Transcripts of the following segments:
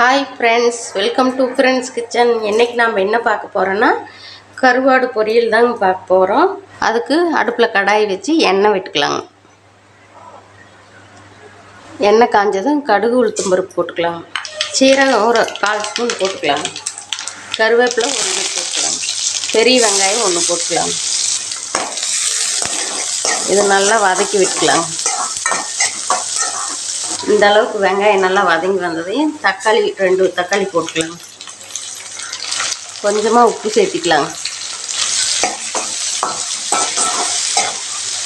Hi friends welcome to friends kitchen என்றைக்கு நாம் என்ன பார்க்க போகிறோன்னா கருவாடு பொரியல் தாங்க பார்க்க போகிறோம் அதுக்கு அடுப்பில் கடாய் வச்சு எண்ணெய் விட்டுக்கலாங்க எண்ணெய் காஞ்சதும் கடுகு உளுத்தம் பருப்பு போட்டுக்கலாம். சீரகம் ஒரு கால் ஸ்பூன் போட்டுக்கலாம். கருவேப்பிலை ஒரு இது போட்டுக்கலாம். பெரிய வெங்காயம் ஒன்று போட்டுக்கலாம். இது நல்லா வதக்கி விட்டுக்கலாம். இந்த அளவுக்கு வெங்காயம் நல்லா வதங்கி வந்ததையும் தக்காளி ரெண்டு தக்காளி போட்டுக்கலாம். கொஞ்சமாக உப்பு சேர்த்திக்கலாம்.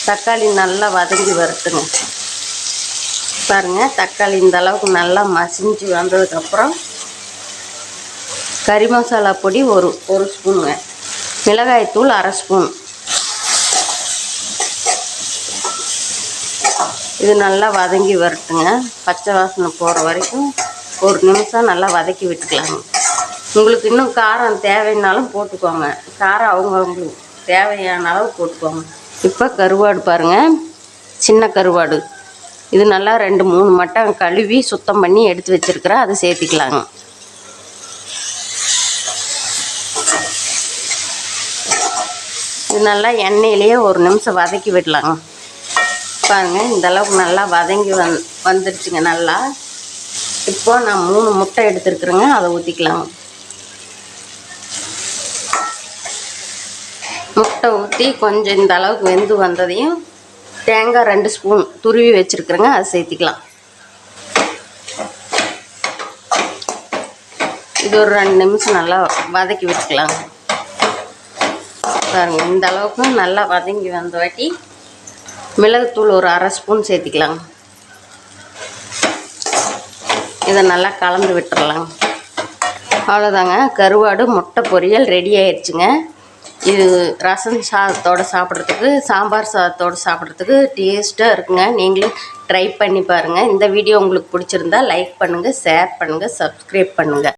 தக்காளி நல்லா வதங்கி வறுத்துங்க பாருங்கள் தக்காளி இந்த அளவுக்கு நல்லா மசிஞ்சு வந்ததுக்கப்புறம் கறி மசாலா பொடி ஒரு ஒரு ஸ்பூனுங்க. மிளகாய்த்தூள் அரை ஸ்பூன். இது நல்லா வதங்கி வரட்டுங்க. பச்சை வாசனை போகிற வரைக்கும் ஒரு நிமிஷம் நல்லா வதக்கி விட்டுக்கலாங்க. உங்களுக்கு இன்னும் காரம் தேவைன்னாலும் போட்டுக்கோங்க. காரம் அவங்கவுங்களுக்கு தேவையான அளவு போட்டுக்கோங்க. இப்போ கருவாடு பாருங்கள் சின்ன கருவாடு. இது நல்லா ரெண்டு மூணு மட்டம் கழுவி சுத்தம் பண்ணி எடுத்து வச்சுருக்கிறேன். அதை சேர்த்திக்கலாங்க. இது நல்லா எண்ணெயிலேயே ஒரு நிமிஷம் வதக்கி விடலாங்க. பாருங்க இந்த அளவுக்கு நல்லா வதங்கி வந் வந்துடுச்சுங்க நல்லா. இப்போ நான் மூணு முட்டை எடுத்துருக்குறேங்க அதை ஊற்றிக்கலாம் முட்டை ஊற்றி கொஞ்சம் இந்த அளவுக்கு வெந்து வந்ததையும் தேங்காய் ரெண்டு ஸ்பூன் துருவி வச்சுருக்குறேங்க அதை சேர்த்திக்கலாம். இது ஒரு ரெண்டு நிமிஷம் நல்லா வதக்கி விட்டுக்கலாம் பாருங்கள் இந்த அளவுக்கு நல்லா வதங்கி வந்த வாட்டி மிளகுத்தூள் ஒரு அரை ஸ்பூன் சேர்த்திக்கலாங்க இதை நல்லா கலந்து விட்டுறலாங்க அவ்வளோதாங்க கருவாடு முட்டை பொரியல் ரெடி ஆயிடுச்சுங்க. இது ரசம் சாதத்தோடு சாப்பிட்றதுக்கு சாம்பார் சாதத்தோடு சாப்பிட்றதுக்கு டேஸ்ட்டாக இருக்குங்க. நீங்களும் ட்ரை பண்ணி பாருங்கள் இந்த வீடியோ உங்களுக்கு பிடிச்சிருந்தா லைக் பண்ணுங்கள் ஷேர் பண்ணுங்கள் சப்ஸ்கிரைப் பண்ணுங்கள்